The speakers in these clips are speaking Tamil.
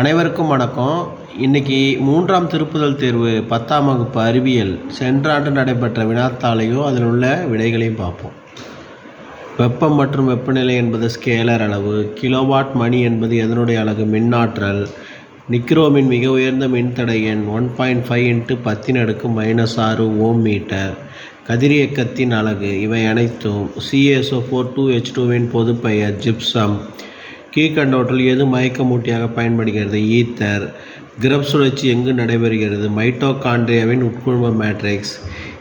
அனைவருக்கும் வணக்கம். இன்னைக்கு மூன்றாம் திருப்புதல் தேர்வு பத்தாம் வகுப்பு அறிவியல் சென்ற ஆண்டு நடைபெற்ற வினாத்தாளையும் அதில் உள்ள விடைகளையும் பார்ப்போம். வெப்பம் மற்றும் வெப்பநிலை என்பது ஸ்கேலர் அளவு கிலோவாட் மணி என்பது எதனுடைய அழகு மின்னாற்றல். நிக்ரோமின் மிக உயர்ந்த மின்தடை எண் ஒன் பாயிண்ட் ஃபைவ் இன்ட்டு பத்தின் அடுக்கு மைனஸ் ஆறு ஓம் மீட்டர். கதிரியக்கத்தின் அலகு. இவை அனைத்தும் C S O four two H டூவின் பொதுப்பெயர். ஜிப்சம் கீழ்கண்டவற்றில் எது மயக்கமூட்டியாக பயன்படுகிறது? ஈத்தர். கிரப் சுழற்சி எங்கு நடைபெறுகிறது? மைட்டோகாண்ட்ரியாவின் உட்குழும மேட்ரிக்ஸ்.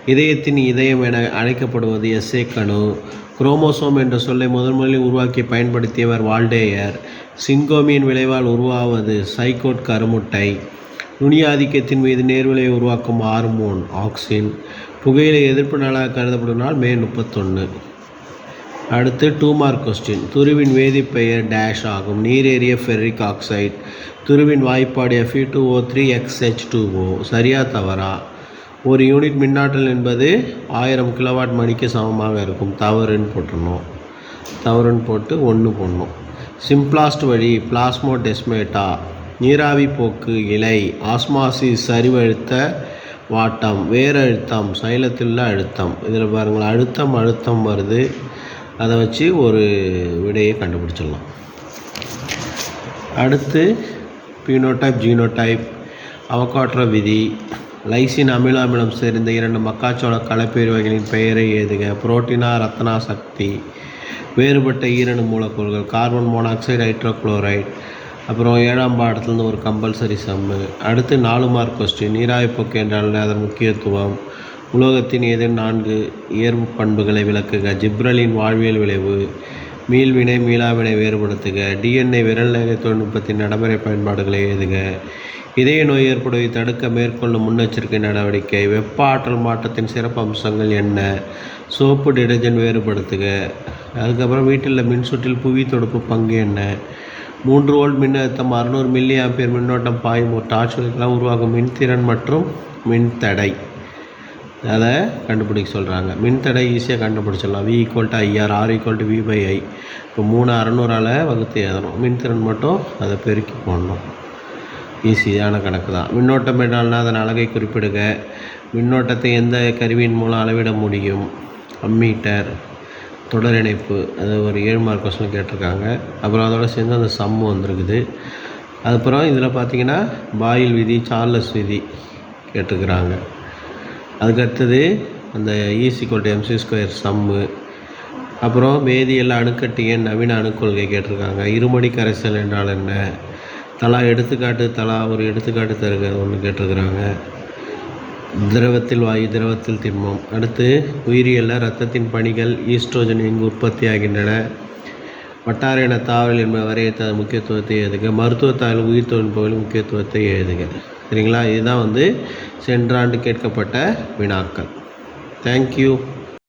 இதயத்தின் இதயம் என அழைக்கப்படுவது எஸ்ஏ கணு. குரோமோசோம் என்ற சொல்லை முதன்முதலில் உருவாக்கி பயன்படுத்தியவர் வால்டேயர். சிங்கோமியின் விளைவால் உருவாவது சைக்கோட் கருமுட்டை. நுனியாதிக்கத்தின் மீது நேர்விலையை உருவாக்கும் ஹார்மோன் ஆக்சின். புகையிலை எதிர்ப்பு நாளாக கருதப்படும் நாள் மே முப்பத்தொன்று அடுத்து டூ மார்க் கொஸ்டின் துருவின் வேதிப்பெயர் டேஷ் ஆகும். நீரேறிய ஃபெர்ரிக் ஆக்சைடு துருவின் வாய்ப்பாடு F E two O three x H two O சரியா தவறா? ஒரு யூனிட் மின்னாற்றல் என்பது ஆயிரம் கிலோவாட் மணிக்கு சமமாக இருக்கும். தவறுன்னு போட்டுடணும் தவறுன்னு போட்டு ஒன்று போடணும். சிம்ப்ளாஸ்ட் வழி பிளாஸ்மோடெஸ்மேட்டா நீராவி போக்கு இலை ஆஸ்மாசி சரிவழுத்த வாட்டம் வேரழுத்தம் சைலத்தில் அழுத்தம். இதில் பாருங்கள் அழுத்தம் அழுத்தம் வருது. அதை வச்சு ஒரு விடையை கண்டுபிடிச்சிடலாம். அடுத்து பீனோடைப் ஜீனோடைப் அவகாட்ரோ விதி லைசின் அமில அமிலம் சேர்ந்த இரண்டு மக்காச்சோள கலப்பேறு வகைகளின் பெயரை ஏதுங்க புரோட்டினா ரத்னா சக்தி வேறுபட்ட ஈரணு மூலக்கூறுகள் கார்பன் மோனாக்சைடு ஹைட்ரோக்ளோரைட் அப்புறம் ஏழாம் பாடத்துலேருந்து ஒரு கம்பல்சரி சம்மு. அடுத்து நாலு மார்க் கொஸ்டின் நீராவி போக்கு என்றால் அதன் முக்கியத்துவம். உலோகத்தின் ஏதேனும் நான்கு இயற்பு பண்புகளை விளக்குக. ஜிப்ரலின் வாழ்வியல் விளைவு மீள்வினை மீளாவினை வேறுபடுத்துக. டிஎன்ஏ விரல் நகை தொழில்நுட்பத்தின் நடைமுறை பயன்பாடுகளை எழுதுக. இதய நோய் ஏற்படுவதை தடுக்க மேற்கொள்ளும் முன்னெச்சரிக்கை நடவடிக்கை. வெப்ப ஆற்றல் மாற்றத்தின் சிறப்பு அம்சங்கள் என்ன? சோப்பு டிடர்ஜென்ட் வேறுபடுத்துக. அதுக்கப்புறம் வீட்டில் மின்சுற்றில் புவி தொடுப்பு பங்கு என்ன? மூன்று வோல்ட் மின்னழுத்தம் அறுநூறு மில்லி ஆம்பியர் மின்னோட்டம் பாயும் ஒரு டார்ச் உருவாகும் மின்திறன் மற்றும் மின்தடை. அதை கண்டுபிடிக்க சொல்கிறாங்க மின்தடை ஈஸியாக கண்டுபிடிச்சிடலாம். V equal to I R R equal to V by I இப்போ மூணு அறநூறால் வகுத்து எழுதணும் மின்திறன் மட்டும் அதை பெருக்கி போடணும். ஈஸியான கணக்கு தான். மின்னோட்டம் என்றால்னா அதன் அழகை குறிப்பிடுக. மின்னோட்டத்தை எந்த கருவியின் மூலம் அளவிட முடியும்? அம்மீட்டர் தொடர் இணைப்பு. அது ஒரு ஏழு மார்க் கொஸ்டின் கேட்டிருக்காங்க. அப்புறம் அதோட சேர்ந்து அந்த சம்மு வந்திருக்குது. அதுக்கப்புறம் இதில் பார்த்தீங்கன்னா பாயில் விதி சார்லஸ் விதி கேட்டிருக்கிறாங்க. அதுக்கடுத்தது அந்த E C to M C square சம்மு அப்புறம் வேதியியல் அணுக்கட்டியன் நவீன அணுக்கொள்கை கேட்டிருக்காங்க. இருமடி கரைசல் என்றால் என்ன? தலா எடுத்துக்காட்டு தலா ஒரு எடுத்துக்காட்டு தருக ஒன்று கேட்டிருக்கிறாங்க. திரவத்தில் வாயு திரவத்தில் திண்மம். அடுத்து உயிரியலில் ரத்தத்தின் பணிகள் ஈஸ்ட்ரோஜன் எங்கு உற்பத்தியாகின்றன. வட்டார இன தாவல் என்பது வரையத்த முக்கியத்துவத்தை எழுதுக. தாவல் உயிர் தொழில்நுட்பங்களின் முக்கியத்துவத்தை எழுதுக. சரிங்களா? இதுதான் வந்து சென்ற ஆண்டு கேட்கப்பட்ட வினாக்கள். தேங்க்யூ